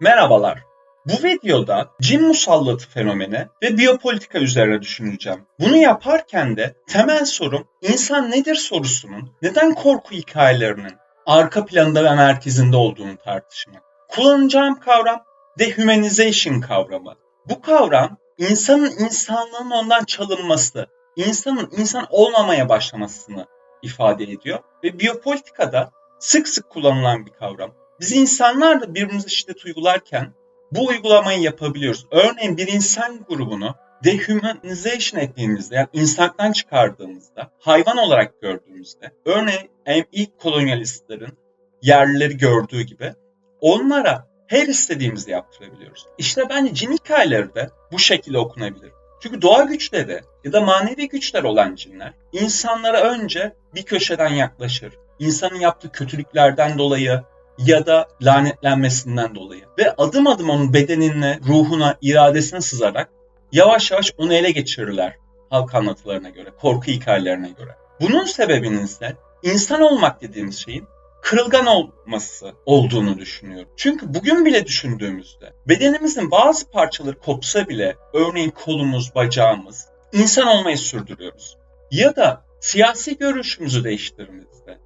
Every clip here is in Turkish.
Merhabalar. Bu videoda cin musallatı fenomeni ve biyopolitika üzerine düşüneceğim. Bunu yaparken de temel sorum insan nedir sorusunun neden korku hikayelerinin arka planında ve merkezinde olduğunu tartışmak. Kullanacağım kavram dehumanization kavramı. Bu kavram insanın insanlığının ondan çalınması, insanın insan olmamaya başlamasını ifade ediyor ve biyopolitikada sık sık kullanılan bir kavram. Biz insanlar da birbirimize şiddet uygularken bu uygulamayı yapabiliyoruz. Örneğin bir insan grubunu dehumanization ettiğimizde yani insanlıktan çıkardığımızda, hayvan olarak gördüğümüzde, örneğin ilk kolonyalistlerin yerlileri gördüğü gibi onlara her istediğimizi yaptırabiliyoruz. İşte bence cin hikayeleri de bu şekilde okunabilir. Çünkü doğa güçleri ya da manevi güçler olan cinler insanlara önce bir köşeden yaklaşır. İnsanın yaptığı kötülüklerden dolayı ya da lanetlenmesinden dolayı. Ve adım adım onun bedenine, ruhuna, iradesine sızarak yavaş yavaş onu ele geçirirler halk anlatılarına göre, korku hikayelerine göre. Bunun sebebinin ise insan olmak dediğimiz şeyin kırılgan olması olduğunu düşünüyorum. Çünkü bugün bile düşündüğümüzde bedenimizin bazı parçaları kopsa bile örneğin kolumuz, bacağımız insan olmayı sürdürüyoruz. Ya da siyasi görüşümüzü değiştirdiğimizde,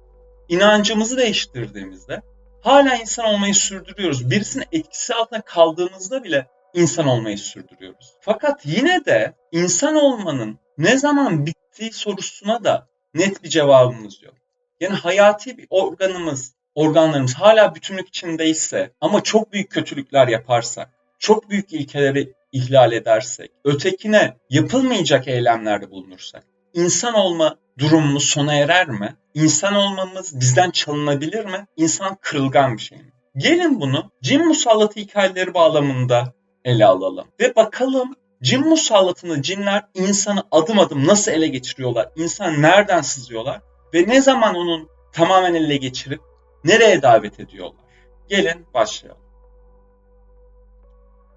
inancımızı değiştirdiğimizde hala insan olmayı sürdürüyoruz. Birisinin etkisi altında kaldığımızda bile insan olmayı sürdürüyoruz. Fakat yine de insan olmanın ne zaman bittiği sorusuna da net bir cevabımız yok. Yani hayati bir organımız, organlarımız hala bütünlük içindeyse ama çok büyük kötülükler yaparsak, çok büyük ilkeleri ihlal edersek, ötekine yapılmayacak eylemlerde bulunursak, insan olma durumumuz sona erer mi? İnsan olmamız bizden çalınabilir mi? İnsan kırılgan bir şey mi? Gelin bunu cin musallatı hikayeleri bağlamında ele alalım. Ve bakalım cin musallatını cinler insanı adım adım nasıl ele geçiriyorlar? İnsan nereden sızıyorlar? Ve ne zaman onun tamamen ele geçirip nereye davet ediyorlar? Gelin başlayalım.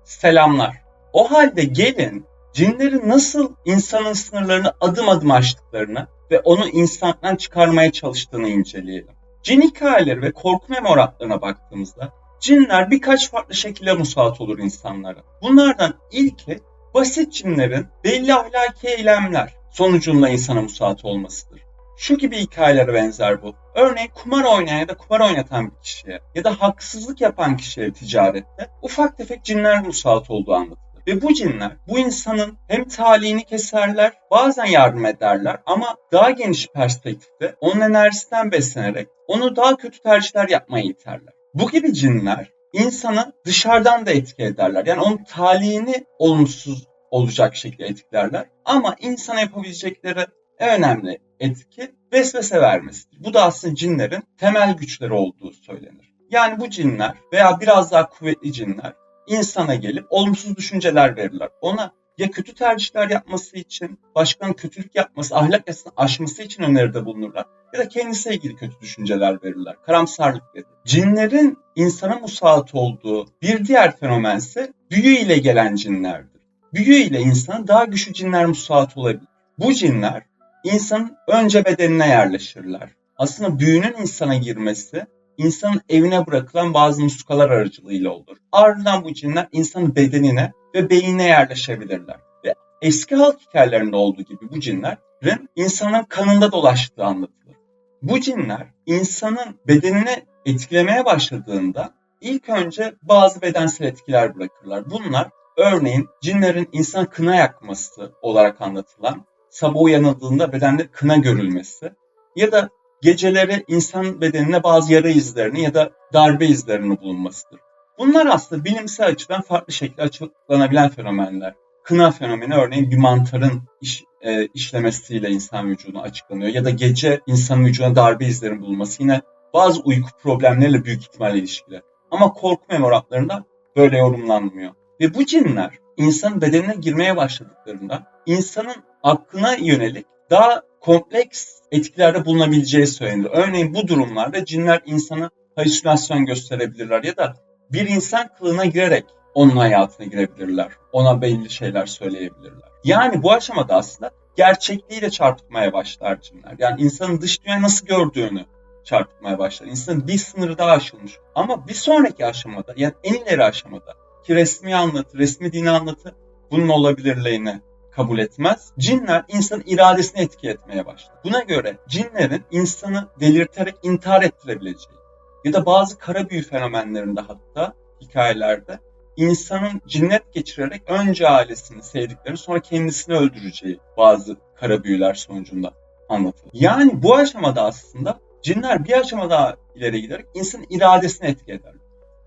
Selamlar. O halde gelin cinlerin nasıl insanın sınırlarını adım adım aştıklarını ve onu insandan çıkarmaya çalıştığını inceleyelim. Cin hikayeleri ve korku memoratlarına baktığımızda cinler birkaç farklı şekilde musallat olur insanlara. Bunlardan ilki basit cinlerin belli ahlaki eylemler sonucunda insana musallat olmasıdır. Şu gibi hikayelere benzer bu. Örneğin kumar oynayan ya da kumar oynatan bir kişiye ya da haksızlık yapan kişiye ticarette ufak tefek cinler musallat olduğu anlatılır. Ve bu cinler bu insanın hem talihini keserler, bazen yardım ederler ama daha geniş perspektifte onun enerjisinden beslenerek onu daha kötü tercihler yapmaya iterler. Bu gibi cinler insanı dışarıdan da etki ederler. Yani onun talihini olumsuz olacak şekilde etkilerler. Ama insana yapabilecekleri en önemli etki vesvese vermesidir. Bu da aslında cinlerin temel güçleri olduğu söylenir. Yani bu cinler veya biraz daha kuvvetli cinler insana gelip olumsuz düşünceler verirler. Ona ya kötü tercihler yapması için, başkanın kötülük yapması, ahlak yasasını aşması için öneride bulunurlar ya da kendisiyle ilgili kötü düşünceler verirler, karamsarlık verir. Cinlerin insana musallat olduğu bir diğer fenomen ise büyü ile gelen cinlerdir. Büyü ile insana daha güçlü cinler musallat olabilir. Bu cinler insanın önce bedenine yerleşirler. Aslında büyünün insana girmesi insanın evine bırakılan bazı muskalar aracılığıyla olur. Ardından bu cinler insanın bedenine ve beynine yerleşebilirler. Ve eski halk hikayelerinde olduğu gibi bu cinlerin insanın kanında dolaştığı anlatılır. Bu cinler insanın bedenine etkilemeye başladığında ilk önce bazı bedensel etkiler bırakırlar. Bunlar örneğin cinlerin insan kına yakması olarak anlatılan, sabah uyanıldığında bedende kına görülmesi ya da geceleri insan bedenine bazı yara izlerini ya da darbe izlerini bulunmasıdır. Bunlar aslında bilimsel açıdan farklı şekilde açıklanabilen fenomenler. Kına fenomeni örneğin bir mantarın iş, e, işlemesiyle insan vücuduna açıklanıyor. Ya da gece insan vücuduna darbe izlerinin bulunması yine bazı uyku problemleriyle büyük ihtimalle ilişkili. Ama korku memoratlarında böyle yorumlanmıyor. Ve bu cinler insanın bedenine girmeye başladıklarında insanın aklına yönelik daha kompleks etkilerde bulunabileceği söylenir. Örneğin bu durumlarda cinler insana halüsinasyon gösterebilirler ya da bir insan kılığına girerek onun hayatına girebilirler. Ona belli şeyler söyleyebilirler. Yani bu aşamada aslında gerçekliğiyle çarpıtmaya başlar cinler. Yani insanın dış dünya nasıl gördüğünü çarpıtmaya başlar. İnsanın bir sınırı daha aşılmış. Ama bir sonraki aşamada yani en ileri aşamada ki resmi anlatı, resmi dini anlatı bunun olabilirliğini kabul etmez. Cinler insanın iradesini etki etmeye başlar. Buna göre cinlerin insanı delirterek intihar ettirebileceği ya da bazı kara büyü fenomenlerinde hatta hikayelerde insanın cinnet geçirerek önce ailesini, sevdiklerini sonra kendisini öldüreceği bazı kara büyüler sonucunda anlatılır. Yani bu aşamada aslında cinler bir aşama daha ileri giderek insanın iradesini etki eder.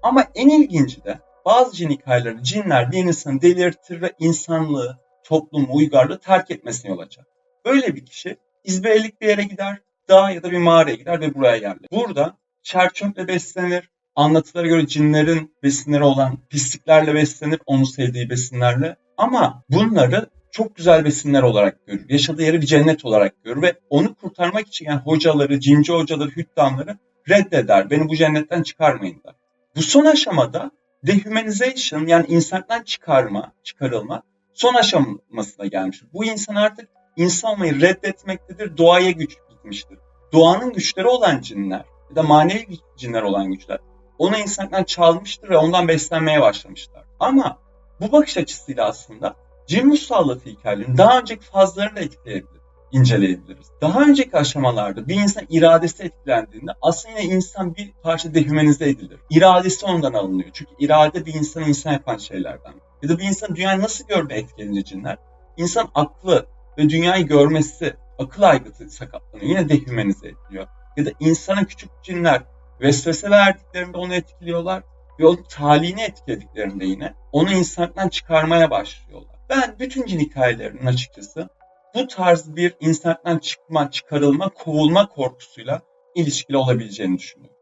Ama en ilginci de bazı cin hikayelerinde cinler bir insanı delirtir ve insanlığı, toplumu, uygarlığı terk etmesine yol açar. Böyle bir kişi izberelik bir yere gider, dağa ya da bir mağaraya gider ve buraya yerleşir. Burada çerçöple beslenir, anlatılara göre cinlerin besinleri olan pisliklerle beslenir, onu sevdiği besinlerle. Ama bunları çok güzel besinler olarak görür. Yaşadığı yeri bir cennet olarak görür ve onu kurtarmak için yani hocaları, cinci hocaları, hüttamları reddeder. Beni bu cennetten çıkarmayın der. Bu son aşamada dehumanization yani insandan çıkarma, çıkarılma son aşamasına gelmiştir. Bu insan artık insan olmayı reddetmektedir, doğaya güç gitmiştir. Doğanın güçleri olan cinler ya da manevi cinler olan güçler onu insandan çalmıştır ve ondan beslenmeye başlamışlar. Ama bu bakış açısıyla aslında cin musallatı hikayelerini daha önceki fazlarını da etkileyebilir, inceleyebiliriz. Daha önceki aşamalarda bir insan iradesi etkilendiğinde aslında insan bir parça dehumanize edilir. İradesi ondan alınıyor. Çünkü irade bir insanı insan yapan şeylerden. Ya da bir insan dünyayı nasıl görme etkilenince cinler? İnsan aklı ve dünyayı görmesi, akıl aygıtı sakatlanıyor. Yine dehumanize ediliyor. Ya da insana küçük cinler vesvese verdiklerinde onu etkiliyorlar ve onun talihini etkilediklerinde yine onu insanlıktan çıkarmaya başlıyorlar. Ben bütün cin hikayelerinin açıkçası bu tarz bir insanlıktan çıkma, çıkarılma, kovulma korkusuyla ilişkili olabileceğini düşünüyorum.